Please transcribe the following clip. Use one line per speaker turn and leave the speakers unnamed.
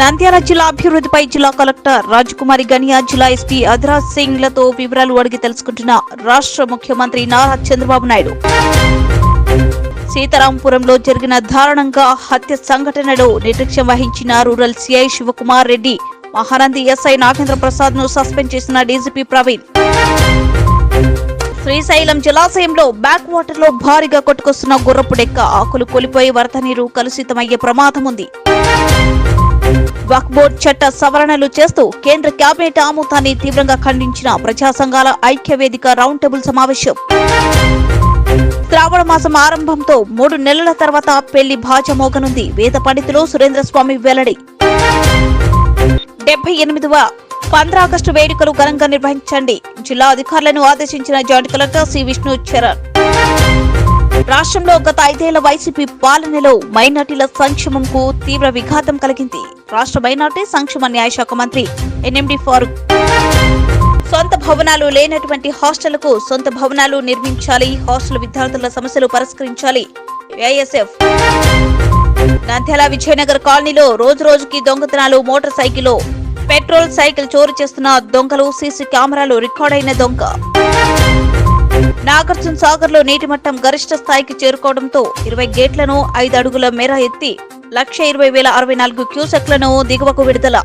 నంద్యాల జిల్లా అభివృద్ధిపై జిల్లా కలెక్టర్ రాజకుమారి గనియా జిల్లా ఎస్పీ అధరాజ్ సింగ్లతో వివరాలు అడిగి తెలుసుకుంటున్న రాష్ట్ర ముఖ్యమంత్రి నారా చంద్రబాబు నాయుడు. సీతారాంపురంలో జరిగిన దారుణంగా హత్య సంఘటనలో నిర్లక్ష్యం వహించిన rural CI Shivakumar Reddy Mahanandi SI Nagendra ప్రసాద్ను suspend చేసిన డీజీపీ ప్రవీణ్. శ్రీశైలం జలాశయంలో బ్యాక్ వాటర్లో భారీగా కొట్టుకొస్తున్న గుర్రపు డెక్క ఆకులు కొలిపోయి వరద నీరు కలుషితమయ్యే ప్రమాదం ఉంది వక్ఫ్ చట్ట సవరణలు చేస్తూ కేంద్ర కేబినెట్ ఆమోదాన్ని తీవ్రంగా ఖండించిన ప్రజా సంఘాల ఐక్య వేదిక రౌండ్ టేబుల్ సమావేశం. శ్రావణ మాసం ఆరంభంతో మూడు నెలల తర్వాత పెళ్ళి భాజమోగనుంది. వేద పండితులు సురేంద్ర స్వామి వెల్లడి. డెబ్బై ఎనిమిదవ పంద్ర ఆగస్టు వేడుకలు ఘనంగా నిర్వహించండి. జిల్లా అధికారులను ఆదేశించిన joint collector C Vishnu Charan. రాష్ట్రంలో గత ఐదేళ్ళ వైసీపీ పాలనలో మైనార్టీల సంక్షేమంకు తీవ్ర విఘాతం కలిగింది. రాష్ట్ర మైనార్టీ సంక్షేమ న్యాయ శాఖ మంత్రి ఎన్ఎండి ఫారూక్. సొంత భవనాలు లేనటువంటి హాస్టళ్ళకు సొంత భవనాలు నిర్మించాలి హాస్టల్ విద్యార్థుల సమస్యలు పరిష్కరించాలి ఏఎస్ఎఫ్ నంద్యాల విజయనగర్ కాలనీలో రోజు రోజుకి దొంగతనాలు మోటార్ సైకిల్ పెట్రోల్ సైకిల్ చోరు చేస్తున్న దొంగలు సీసీ కెమెరాలు రికార్డైన దొంగ. నాగార్జున సాగర్లో నీటి మట్టం గరిష్ట స్థాయికి చేరుకోవడంతో ఇరవై గేట్లను ఐదు అడుగుల మేర ఎత్తి లక్ష ఇరవై వేల అరవై నాలుగు క్యూసెక్లను దిగువకు విడుదల.